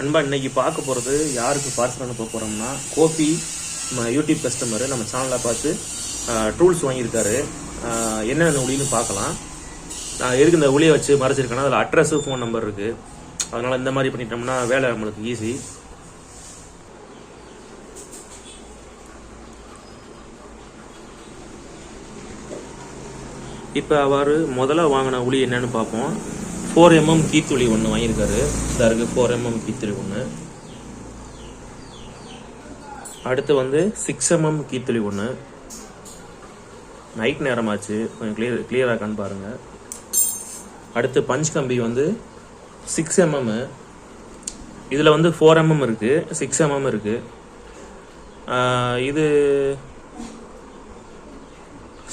நண்பா இன்னைக்கு பார்க்க போகிறது யாருக்கு பார்சல் அனுப்ப போகிறோம்னா கோபி நம்ம யூடியூப் கஸ்டமர் நம்ம சேனலை பார்த்து டூல்ஸ் வாங்கியிருக்காரு. என்னென்ன ஒளின்னு பார்க்கலாம். நான் எதுக்கு இந்த ஒளியை வச்சு மறைச்சிருக்கேன்னா அதில் அட்ரஸு ஃபோன் நம்பர் இருக்குது அதனால் இந்த மாதிரி பண்ணிட்டோம்னா வேலை நம்மளுக்கு ஈஸி இப்போ அவர் முதல்ல வாங்கின ஒளி என்னன்னு பார்ப்போம். ஃபோர் எம்எம் கீத்துளி ஒன்று வாங்கியிருக்காரு. இதாக இருக்குது ஃபோர் எம்எம் கீத்துளி ஒன்று அடுத்து வந்து சிக்ஸ் எம்எம் கீத்துளி ஒன்று நைட் நேரமாச்சு. கொஞ்சம் கிளியர் கிளியராக இருக்கான்னு பாருங்கள் அடுத்து பஞ்ச் கம்பி வந்து சிக்ஸ் எம்எம் இதில் வந்து ஃபோர் எம்எம் இருக்குது சிக்ஸ் எம்எம் இருக்குது இது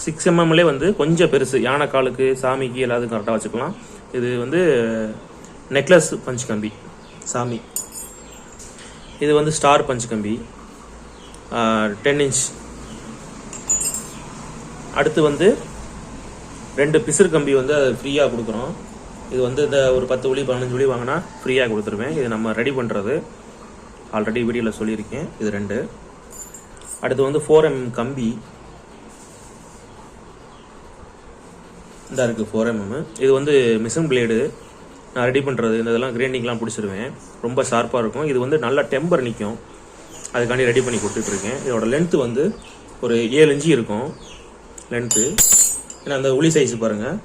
சிக்ஸ் எம்எம்லே வந்து கொஞ்சம் பெருசு. யானை காலுக்கு சாமிக்கு எல்லாத்துக்கும் கரெக்டாக வச்சுக்கலாம். இது வந்து நெக்லஸ் பஞ்சு கம்பி சாமி. இது வந்து ஸ்டார் பஞ்சு கம்பி டென் இன்ச். அடுத்து வந்து ரெண்டு பிசிறு கம்பி வந்து அது ஃப்ரீயாக கொடுக்குறோம். இது வந்து இந்த ஒரு பத்து ஒளி பதினஞ்சு ஒளி வாங்கினா ஃப்ரீயாக கொடுத்துருவேன். இது நம்ம ரெடி பண்ணுறது ஆல்ரெடி வீடியோவில் சொல்லியிருக்கேன். இது ரெண்டு. அடுத்து வந்து ஃபோர் எம் கம்பி. இந்த இருக்குது ஃபோர் எம்எம் இது வந்து மிஷின் பிளேடு நான் ரெடி பண்ணுறது இந்த இதெல்லாம் கிரைண்டிங்லாம் பிடிச்சிருவேன். ரொம்ப ஷார்ப்பாக இருக்கும். இது வந்து நல்லா டெம்பர் நிற்கும் அதுக்காண்டி ரெடி பண்ணி கொடுத்துட்ருக்கேன். இதோட லென்த்து வந்து ஒரு ஏழு இன்ச்சு இருக்கும். லென்த்து ஏன்னா அந்த உளி சைஸ் பாருங்கள்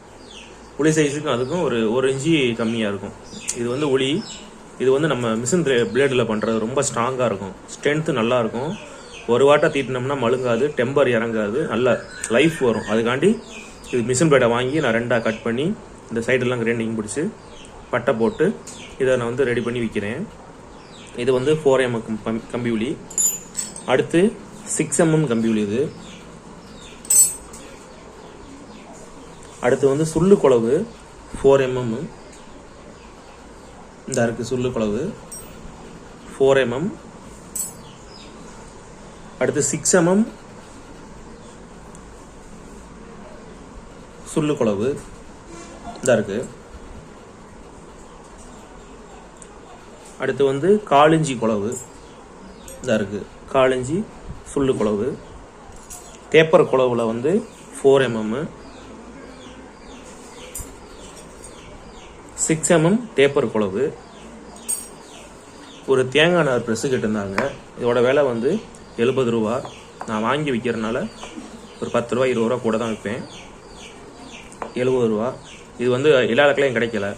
உளி சைஸுக்கும் அதுக்கும் ஒரு ஒரு இன்ச்சு கம்மியாக இருக்கும். இது வந்து உளி. இது வந்து நம்ம மிஷின் பிளேடில் பண்ணுறது ரொம்ப ஸ்ட்ராங்காக இருக்கும். ஸ்ட்ரென்த்து நல்லாயிருக்கும் ஒரு வாட்டை தீட்டினோம்னா மழுங்காது டெம்பர் இறங்காது. நல்ல லைஃப் வரும். அதுக்காண்டி இது மிஷின் பிளேடை வாங்கி நான் ரெண்டாக கட் பண்ணி இந்த சைடெல்லாம் கிரைண்டிங் பிடிச்சி பட்டை போட்டு இதை நான் வந்து ரெடி பண்ணி விற்கிறேன் இது வந்து ஃபோர் எம் கம்பி உளி அடுத்து சிக்ஸ் எம்எம் கம்பி உளி இது. அடுத்து வந்து சுள்ளு குழவு ஃபோர் எம்எம் இந்த இருக்குது சுள்ளு குழவு ஃபோர் எம்எம் அடுத்து சிக்ஸ் எம்எம் சுள்ளு குழவு இதாக இருக்கு. அடுத்து வந்து காளிஞ்சி குழவு இதாக இருக்கு. காளிஞ்சி சுள்ளு குழவு தேப்பர் குழவுல வந்து four MM six MM taper குழவு ஒரு தேங்காய் நார் ப்ரெஸ்ஸு கேட்டிருந்தாங்க இதோட விலை வந்து எழுபது ரூபா. நான் வாங்கி விற்கிறனால ஒரு பத்து ரூபா இருபது ரூபா கூட தான் விற்பேன். எழுபது ரூபா. இது வந்து எல்லா இடத்துலையும் கிடைக்கல.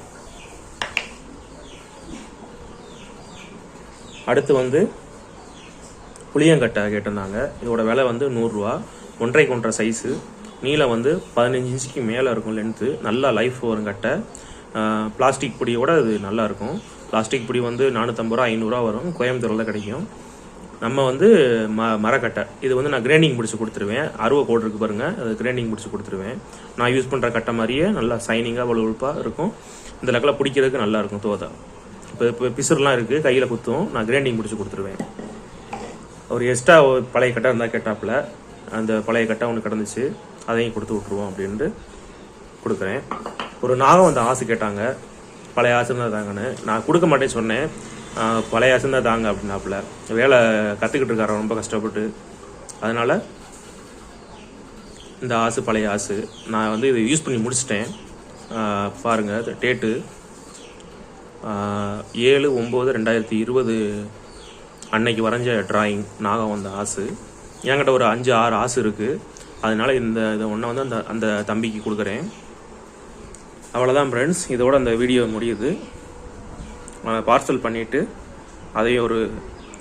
அடுத்து வந்து புளியங்கட்டை கேட்டிருந்தாங்க. இதோட விலை வந்து நூறுரூவா. ஒன்றை கொன்ற சைஸு நீளம் வந்து பதினஞ்சு இன்ச்சுக்கு மேலே இருக்கும் லென்த்து நல்லா லைஃப் வரும் கட்டை. பிளாஸ்டிக் பொடியோட இது நல்லாயிருக்கும் பிளாஸ்டிக் பொடி வந்து நானூற்றம்பது ரூபா ஐநூறுரூவா வரும். கோயம்புத்தூரில் கிடைக்கும். நம்ம வந்து ம மரக்கட்டை. இது வந்து நான் கிரைண்டிங் பிடிச்சி கொடுத்துருவேன். அருவை கோடு இருக்குது பாருங்கள் அது கிரைண்டிங் பிடிச்சி கொடுத்துருவேன். நான் யூஸ் பண்ணுற கட்டை மாதிரியே நல்லா சைனிங்காக வலுவழுப்பாக இருக்கும். இந்த லக்கில் பிடிக்கிறதுக்கு நல்லா இருக்கும் தோதா இப்போ இப்போ பிசுறுலாம் இருக்குது கையில் குத்தும். நான் கிரைண்டிங் பிடிச்சி கொடுத்துருவேன். ஒரு எக்ஸ்ட்ரா பழைய கட்டை இருந்தால் கேட்டாப்புல அந்த பழைய கட்டை ஒன்று கிடந்துச்சு அதையும் கொடுத்து விட்ருவோம் அப்படின்ட்டு கொடுக்குறேன். ஒரு நாகம் அந்த ஆசை கேட்டாங்க. பழைய ஆசை தான் தாங்கன்னு. நான் கொடுக்க மாட்டேன்னு சொன்னேன். பழைய ஆசை தான் தாங்க அப்படின்னாப்புல. வேலை கற்றுக்கிட்டு இருக்காரு ரொம்ப கஷ்டப்பட்டு. அதனால் இந்த ஆசு பழைய ஆசு நான் வந்து இதை யூஸ் பண்ணி முடிச்சிட்டேன். பாருங்கள் டேட்டு ஏழு ஒம்பது ரெண்டாயிரத்தி இருபது அன்னைக்கு வரைஞ்ச டிராயிங் நாகம் வந்த ஆசு. என்கிட்ட ஒரு அஞ்சு ஆறு ஆசு இருக்குது அதனால் இந்த இதை ஒன்றை வந்து அந்த அந்த தம்பிக்கு கொடுக்குறேன். அவ்வளோதான் ஃப்ரெண்ட்ஸ் இதோட அந்த வீடியோ முடியுது. பார்சல் பண்ணிவிட்டு அதையும் ஒரு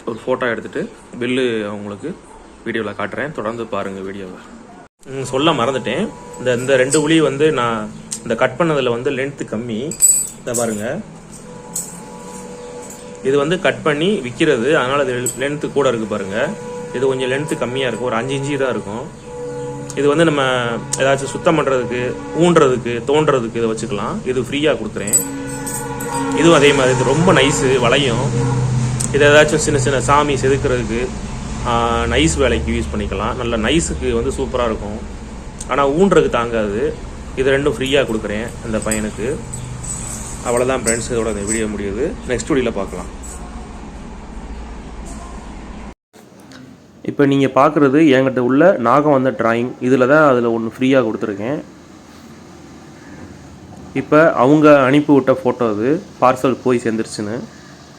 ஒரு ஃபோட்டோ எடுத்துகிட்டு பில்லு அவங்களுக்கு வீடியோவில் காட்டுறேன். தொடர்ந்து பாருங்கள் வீடியோவில் சொல்ல மறந்துட்டேன். இந்த இந்த ரெண்டு உளி வந்து நான் இந்த கட் பண்ணதில் வந்து லென்த்து கம்மி. இதை பாருங்கள் இது வந்து கட் பண்ணி விற்கிறது அதனால் இது லென்த்து கூட இருக்குது பாருங்கள் இது கொஞ்சம் லென்த்து கம்மியாக இருக்கும். ஒரு அஞ்சு இஞ்சி தான் இருக்கும். இது வந்து நம்ம ஏதாச்சும் சுத்தம் பண்ணுறதுக்கு ஊன்றதுக்கு தோன்றதுக்கு இதை வச்சுக்கலாம். இது ஃப்ரீயாக கொடுக்குறேன். இதுவும் அதே மாதிரி இது ரொம்ப நைஸு வளையும். இதை ஏதாச்சும் சின்ன சின்ன சாமி செதுக்கிறதுக்கு நைஸ் வேலைக்கு யூஸ் பண்ணிக்கலாம். நல்ல நைஸுக்கு வந்து சூப்பராக இருக்கும். ஆனால் ஊன்றதுக்கு தாங்காது. இது ரெண்டும் ஃப்ரீயாக கொடுக்குறேன் அந்த பையனுக்கு. அவ்வளோதான் ஃப்ரெண்ட்ஸ் இதோட இந்த வீடியோ முடியுது. நெக்ஸ்ட் வீடியோவில் பார்க்கலாம். இப்போ நீங்கள் பார்க்குறது என்கிட்ட உள்ள நாகம் வந்த ட்ராயிங் இதில் தான் அதில் ஒன்று ஃப்ரீயாக கொடுத்துருக்கேன். இப்போ அவங்க அனுப்பி விட்ட ஃபோட்டோ அது பார்சல் போய் சேர்ந்துருச்சுன்னு.